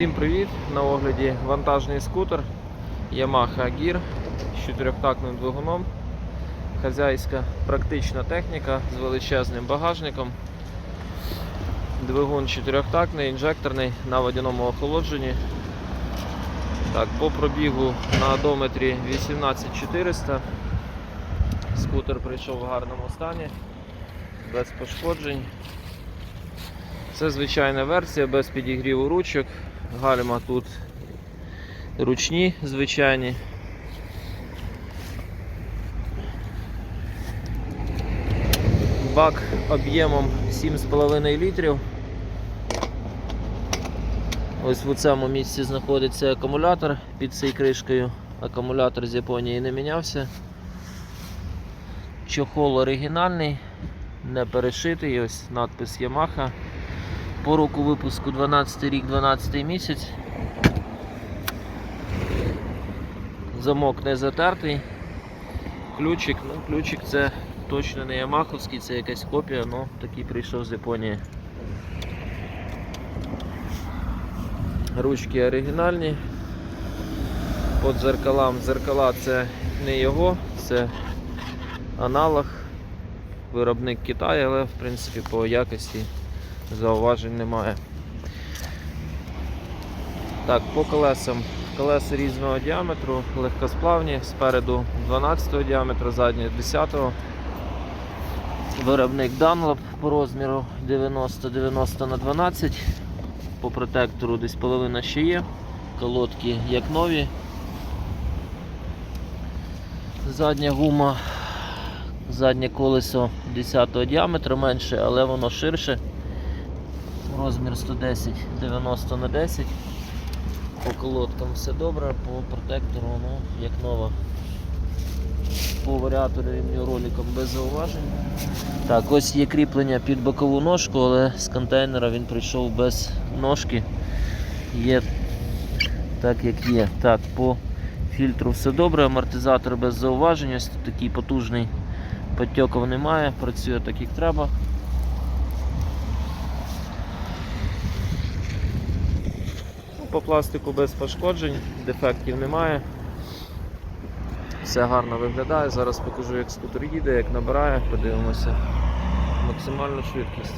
Всім привіт! На огляді вантажний скутер Yamaha Gear з чотирьохтактним двигуном. Хазяйська практична техніка з величезним багажником. Двигун чотирьохтактний, інжекторний на водяному охолодженні. Так, по пробігу на одометрі 18400. Скутер прийшов в гарному стані, без пошкоджень. Це звичайна версія без підігріву ручок. Гальма тут ручні, звичайні. Бак об'ємом 7,5 літрів. Ось в цьому місці знаходиться акумулятор під цією кришкою. Акумулятор з Японії не мінявся. Чохол оригінальний, не перешитий, ось надпис Yamaha. По року випуску 12 рік, 12 місяць. Замок не затертий. Ключик, ну ключик це точно не ямаховський, це якась копія, ну такий прийшов з Японії. Ручки оригінальні. По дзеркалам. Дзеркала це не його, це аналог. Виробник Китаю, але в принципі по якості зауважень немає. Так, по колесам. Колеса різного діаметру, легкосплавні, спереду 12 діаметру, задні 10. го Виробник Dunlop по розміру 90-90 на 12 По протектору десь половина ще є. Колодки як нові. Задня гума, заднє колесо 10 діаметру менше, але воно ширше розмір 110 90 на 10 по колодкам все добре, по протектору ну, як нова. По варіатору роликом без зауважень. Так, ось є кріплення під бокову ножку, але з контейнера він прийшов без ножки. Є так як є. Так, по фільтру все добре, амортизатор без зауважень, ось такий потужний потьоків немає, працює так як треба. По пластику без пошкоджень, дефектів немає. Все гарно виглядає. Зараз покажу, як скутер їде, як набирає, подивимося максимальну швидкість.